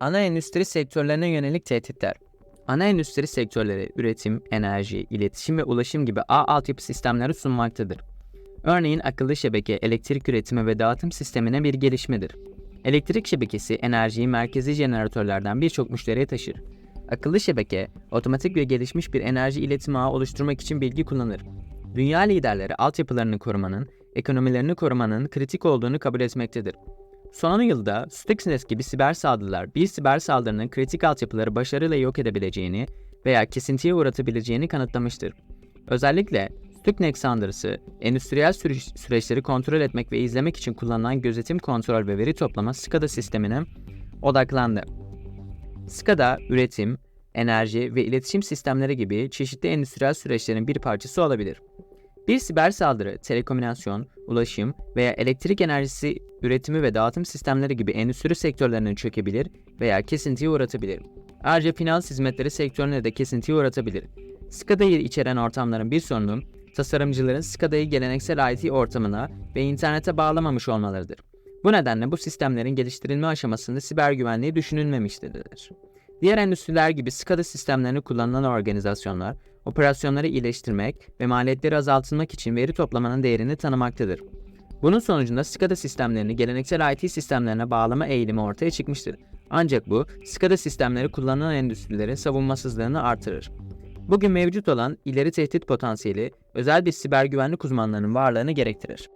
Ana endüstri sektörlerine yönelik tehditler. Ana endüstri sektörleri üretim, enerji, iletişim ve ulaşım gibi ağ altyapı sistemleri sunmaktadır. Örneğin akıllı şebeke, elektrik üretimi ve dağıtım sistemine bir gelişmedir. Elektrik şebekesi enerjiyi merkezi jeneratörlerden birçok müşteriye taşır. Akıllı şebeke, otomatik ve gelişmiş bir enerji iletim ağı oluşturmak için bilgi kullanır. Dünya liderleri altyapılarını korumanın, ekonomilerini korumanın kritik olduğunu kabul etmektedir. Son yılda Stuxnet gibi siber saldırılar bir siber saldırının kritik altyapıları başarıyla yok edebileceğini veya kesintiye uğratabileceğini kanıtlamıştır. Özellikle Stuxnet saldırısı, endüstriyel süreç- süreçleri kontrol etmek ve izlemek için kullanılan gözetim kontrol ve veri toplama SCADA sistemine odaklandı. SCADA, üretim, enerji ve iletişim sistemleri gibi çeşitli endüstriyel süreçlerin bir parçası olabilir. Bir siber saldırı, telekomünikasyon, ulaşım veya elektrik enerjisi üretimi ve dağıtım sistemleri gibi endüstri sektörlerine çökebilir veya kesintiye uğratabilir. Ayrıca finans hizmetleri sektörüne de kesintiye uğratabilir. SCADA'yı içeren ortamların bir sorunu, tasarımcıların SCADA'yı geleneksel IT ortamına ve internete bağlamamış olmalarıdır. Bu nedenle bu sistemlerin geliştirilme aşamasında siber güvenliği düşünülmemiştir. Diğer endüstriler gibi SCADA sistemlerini kullanılan organizasyonlar, operasyonları iyileştirmek ve maliyetleri azaltılmak için veri toplamanın değerini tanımaktadır. Bunun sonucunda SCADA sistemlerini geleneksel IT sistemlerine bağlama eğilimi ortaya çıkmıştır. Ancak bu, SCADA sistemleri kullanılan endüstrilerin savunmasızlığını artırır. Bugün mevcut olan ileri tehdit potansiyeli, özel bir siber güvenlik uzmanlarının varlığını gerektirir.